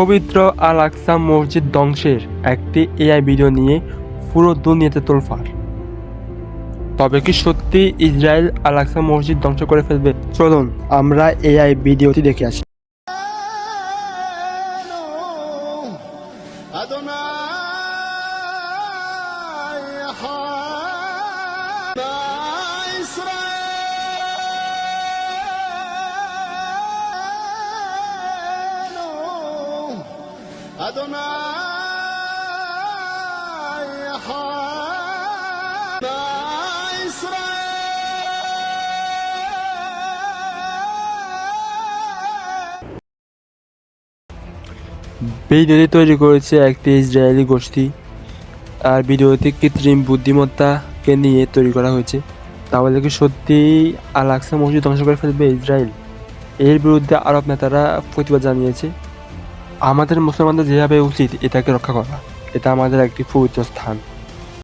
পবিত্র আল আকসা মসজিদ ধ্বংসের একটি এআই ভিডিও নিয়ে পুরো দুনিয়াতে তোলফার তবে কি সত্যি ইসরায়েল আল আকসা মসজিদ ধ্বংস করে ফেলবে? চলুন, আমরা এআই ভিডিওটি দেখে আসি। ভিডিওটি তৈরি করেছে একটি ইসরায়েলি গোষ্ঠী, আর ভিডিওটি কৃত্রিম বুদ্ধিমত্তাকে নিয়ে তৈরি করা হয়েছে। তাহলে কি সত্যি আলাক্সা মসজিদ ধ্বংস করে ফেলবে ইসরায়েল? এর বিরুদ্ধে আরব নেতারা প্রতিবাদ জানিয়েছে। আমাদের মুসলমানদের যেভাবে উচিত এটাকে রক্ষা করা এটা আমাদের একটি পবিত্র স্থান।